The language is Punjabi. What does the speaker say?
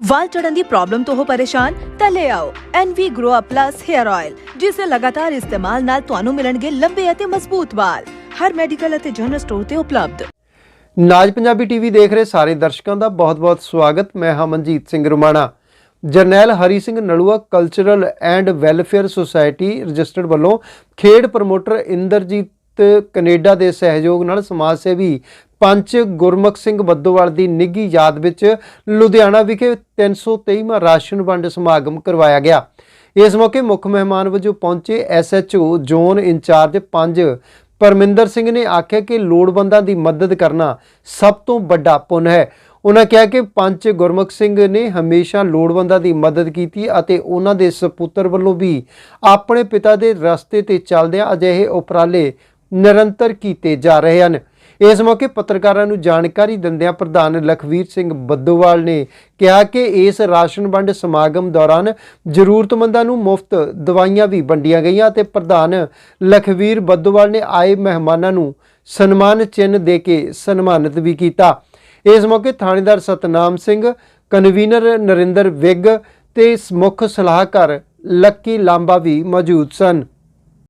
ਵਾਲ ਝੜਨ ਦੀ ਪ੍ਰੋਬਲਮ ਤੋਂ ਹੋ ਪਰੇਸ਼ਾਨ, ਤਾਂ ਲੈ ਆਓ NV Grow Up Plus Hair Oil, ਜਿਸ ਦੇ ਲਗਾਤਾਰ ਇਸਤੇਮਾਲ ਨਾਲ ਤੁਹਾਨੂੰ ਮਿਲਣਗੇ ਲੰਬੇ ਅਤੇ ਮਜ਼ਬੂਤ ਵਾਲ। ਹਰ ਮੈਡੀਕਲ ਅਤੇ ਜਨਰਲ ਸਟੋਰ ਤੇ ਉਪਲਬਧ। ਨਾਜ ਪੰਜਾਬੀ ਟੀਵੀ ਦੇਖ ਰਹੇ ਸਾਰੇ ਦਰਸ਼ਕਾਂ ਦਾ ਬਹੁਤ-ਬਹੁਤ ਸਵਾਗਤ। ਮੈਂ ਹਾਂ ਮਨਜੀਤ ਸਿੰਘ ਰੁਮਾਣਾ। ਜਰਨੈਲ Hari Singh Nalwa cultural and welfare society registered ਵੱਲੋਂ ਖੇਡ ਪ੍ਰਮੋਟਰ ਇੰਦਰਜੀਤ ਕੈਨੇਡਾ ਦੇ ਸਹਿਯੋਗ ਨਾਲ ਸਮਾਜ ਸੇਵੀ ਪੰਚ ਗੁਰਮੁਖ ਸਿੰਘ ਬੱਦੋਵਾਲ ਦੀ ਨਿੱਘੀ ਯਾਦ ਵਿੱਚ ਲੁਧਿਆਣਾ ਵਿਖੇ 323ਵਾਂ ਰਾਸ਼ਨ ਵੰਡ ਸਮਾਗਮ ਕਰਵਾਇਆ ਗਿਆ। ਇਸ ਮੌਕੇ ਮੁੱਖ ਮਹਿਮਾਨ ਵਜੋਂ ਪਹੁੰਚੇ SHO zone incharge 5 Parminder Singh ਨੇ ਆਖਿਆ ਕਿ ਲੋੜਵੰਦਾਂ ਦੀ ਮਦਦ ਕਰਨਾ ਸਭ ਤੋਂ ਵੱਡਾ ਪੁੰਨ ਹੈ। ਉਹਨਾਂ ਕਿਹਾ ਕਿ ਪੰਚ ਗੁਰਮੁਖ ਸਿੰਘ ਨੇ ਹਮੇਸ਼ਾ ਲੋੜਵੰਦਾਂ ਦੀ ਮਦਦ ਕੀਤੀ ਅਤੇ ਉਹਨਾਂ ਦੇ ਸੁਪੁੱਤਰ ਵੱਲੋਂ ਵੀ ਆਪਣੇ ਪਿਤਾ ਦੇ ਰਸਤੇ ਤੇ ਚੱਲਦਿਆਂ ਅਜਿਹੇ ਉਪਰਾਲੇ ਨਿਰੰਤਰ ਕੀਤੇ ਜਾ ਰਹੇ ਹਨ। ਇਸ ਮੌਕੇ ਪੱਤਰਕਾਰਾਂ ਨੂੰ ਜਾਣਕਾਰੀ ਦਿੰਦਿਆਂ ਪ੍ਰਧਾਨ ਲਖਵੀਰ ਸਿੰਘ ਬੱਦੋਵਾਲ ਨੇ ਕਿਹਾ ਕਿ ਇਸ ਰਾਸ਼ਨ ਵੰਡ ਸਮਾਗਮ ਦੌਰਾਨ ਜ਼ਰੂਰਤਮੰਦਾਂ ਨੂੰ ਮੁਫਤ ਦਵਾਈਆਂ ਵੀ ਵੰਡੀਆਂ ਗਈਆਂ ਤੇ ਪ੍ਰਧਾਨ ਲਖਵੀਰ ਬੱਦੋਵਾਲ ਨੇ ਆਏ ਮਹਿਮਾਨਾਂ ਨੂੰ ਸਨਮਾਨ ਚਿੰਨ੍ਹ ਦੇ ਕੇ ਸਨਮਾਨਿਤ ਵੀ ਕੀਤਾ। ਇਸ ਮੌਕੇ ਥਾਣੇਦਾਰ ਸਤਨਾਮ ਸਿੰਘ, ਕਨਵੀਨਰ ਨਰਿੰਦਰ ਵਿੱਗ ਤੇ ਮੁੱਖ ਸਲਾਹਕਾਰ ਲੱਕੀ ਲਾਂਬਾ ਵੀ ਮੌਜੂਦ ਸਨ।